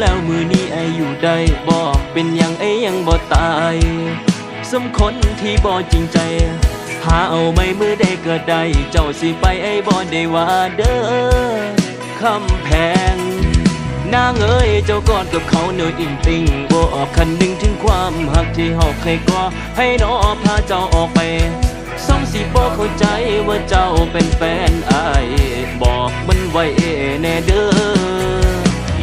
แล้วมือนี้ไออยู่ใดบอกเป็นหยังไอยังบ่ตายสมคนที่บ่จริงใจ หาเอาไม่มือได้ก็ได้ เจ้าสิไปไอบ่ได้ว่าเด้อคำแพงนางเอ้ยเจ้ากอดกับเขาเนื้ออิงติงบ่ออกคันหนึ่งถึงความหักที่หอกใครก็ให้น้อพาเจ้าออกไปสองสิบ่เข้าใจว่าเจ้าเป็นแฟนอายบอกมันไว้แน่เด้อ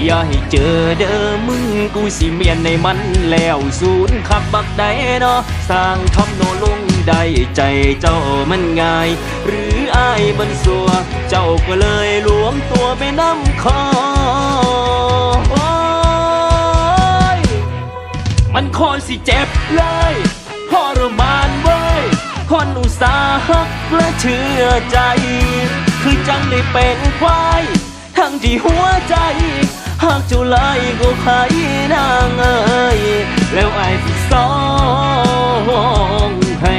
อย่าให้เจอเด้อมึงกูสิเมียนในมันแล้วศูนย์ขับบักใดเนาะสร้างทำโนลงได้ใจเจ้ามันง่าย หรืออายบันสัว เจ้าก็เลยรวมตัวไปน้ำคอโอ้ยมันโคนสิเจ็บเลยทรมานเว้ยคนอุตสาหักและเชื่อใจ คือจังได้เป็นควาย ทั้งที่หัวใจ หากเจ้าไลก็ใครนางเอ้ยแล้วไอ้ที่สองให้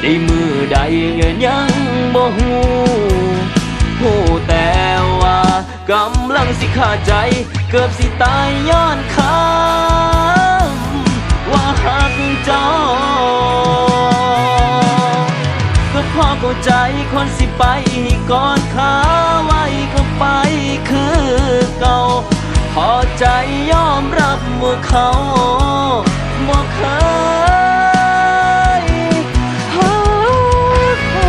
ได้มือใดเงินยังบ่หูหูแต่ว่ากำลังสิขาดใจ เกือบสิตายย้อนคำว่าหักเจ้าก็พอเข้าใจคนสิไปก่อนขา พอใจยอมรับว่าเขาบ่เคยหักใคร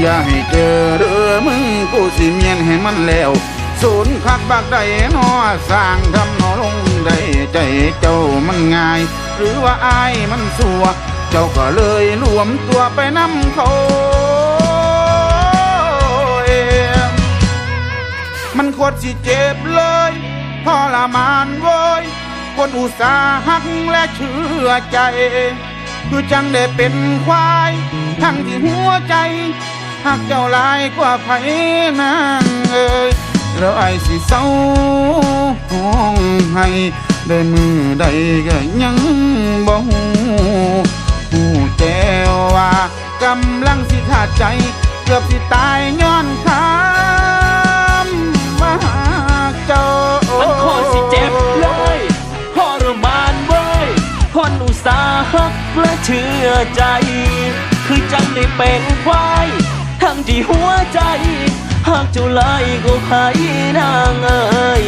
อย่าให้เจอเด้อมึงกูสิเมียนให้มันแล้ว ศูนย์คักบักใดนอสร้างทำนอลงได้ใจเจ้ามันง่าย หรือว่าอายมันสัว เจ้าก็เลยรวมตัวไปนำเขาเองมันโคตรสิเจ็บเลยทรมานเว้ยคนอุตสาหักและเชื่อใจ คือจังได้เป็นควาย ทั้งที่หัวใจหักเจ้าลายกว่าไผนางเอ้ย แล้วไอ้สิเศร้าห้องให้ได้มือใดก็ยังบ่หูหูแจวว่ากำลังสิขาดใจ เกือบสิตายย้อนคำมาหาเจ้ามันโคตรสิเจ็บเลยทรมานเว้ยคนอุตสาห์หักและเชื่อใจ คือจังได้เป็นควายทั้งที่หัวใจ หากเจ้าไลก็หายนางเอ้ย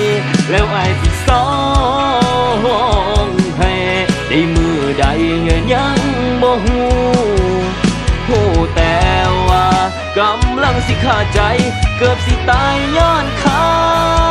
แล้วไอ้สิสองให้ได้มือใดเงินยังบ่หูหูแต่ว่ากำลังสิขาดใจ เกือบสิตายย้อนค่า